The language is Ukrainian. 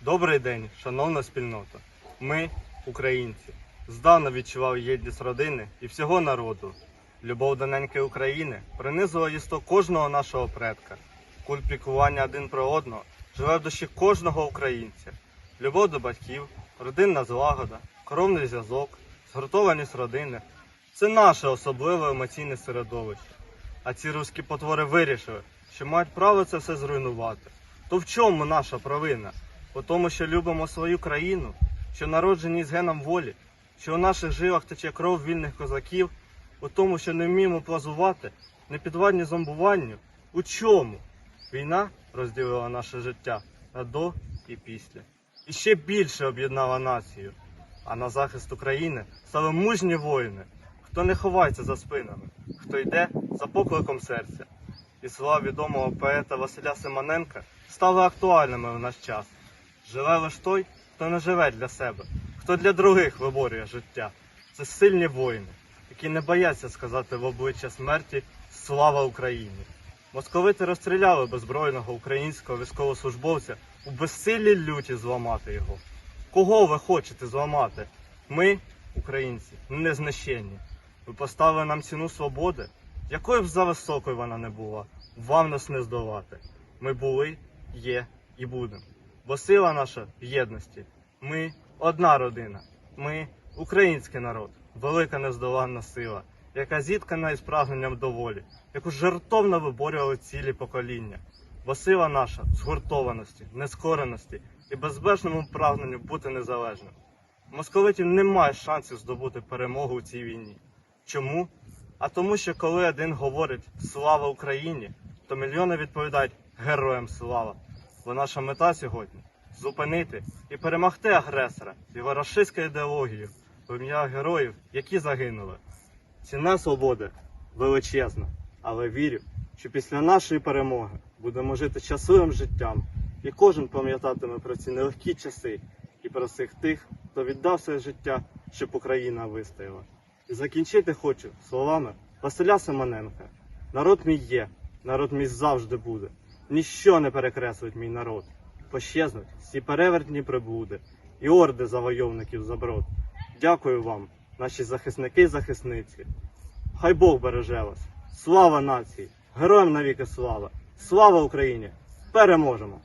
Добрий день, шановна спільнота. Ми, українці, здавна відчували єдність родини і всього народу. Любов до неньки України принизила єсто кожного нашого предка. Культ піклування один про одного живе в душі кожного українця. Любов до батьків, родинна злагода, кровний зв'язок, згуртованість родини це наше особливе емоційне середовище. А ці руські потвори вирішили, що мають право це все зруйнувати. То в чому наша провина? У тому, що любимо свою країну, що народжені з геном волі, що у наших жилах тече кров вільних козаків, у тому, що не вміємо плазувати, не підвладні зомбуванню. У чому? Війна розділила наше життя на до і після. І ще більше об'єднала націю. А на захист України стали мужні воїни, хто не ховається за спинами, хто йде за покликом серця. І слова відомого поета Василя Симоненка стали актуальними в наш час. Живе лиш той, хто не живе для себе, хто для других виборює життя. Це сильні воїни, які не бояться сказати в обличчя смерті Слава Україні! Московити розстріляли беззбройного українського військовослужбовця у безсиллі люті зламати його. Кого ви хочете зламати? Ми, українці, не знищенні. Ви поставили нам ціну свободи, якою б за високою вона не була, вам нас не здолати. Ми були, є і будемо. Бо сила наша в єдності. Ми одна родина. Ми український народ, велика нездоланна сила, яка зіткана із прагненням до волі, яку жертовно виборювали цілі покоління. Бо сила наша в згуртованості, нескореності і безбежному прагненню бути незалежним. Московитів немає шансів здобути перемогу у цій війні. Чому? А тому, що коли один говорить Слава Україні, то мільйони відповідають Героям слава. Бо наша мета сьогодні зупинити і перемогти агресора його рашистською ідеологією в ім'я героїв, які загинули. Ціна свободи величезна, але вірю, що після нашої перемоги будемо жити щасливим життям, і кожен пам'ятатиме про ці нелегкі часи і про всіх тих, хто віддав своє життя, щоб Україна вистояла. І закінчити хочу словами Василя Семененка. Народ мій є, народ мій завжди буде. Ніщо не перекреслить мій народ. Пощезнуть всі перевертні прибуди і орди завойовників заброд. Дякую вам, наші захисники і захисниці. Хай Бог береже вас. Слава нації! Героям навіки слава! Слава Україні! Переможемо!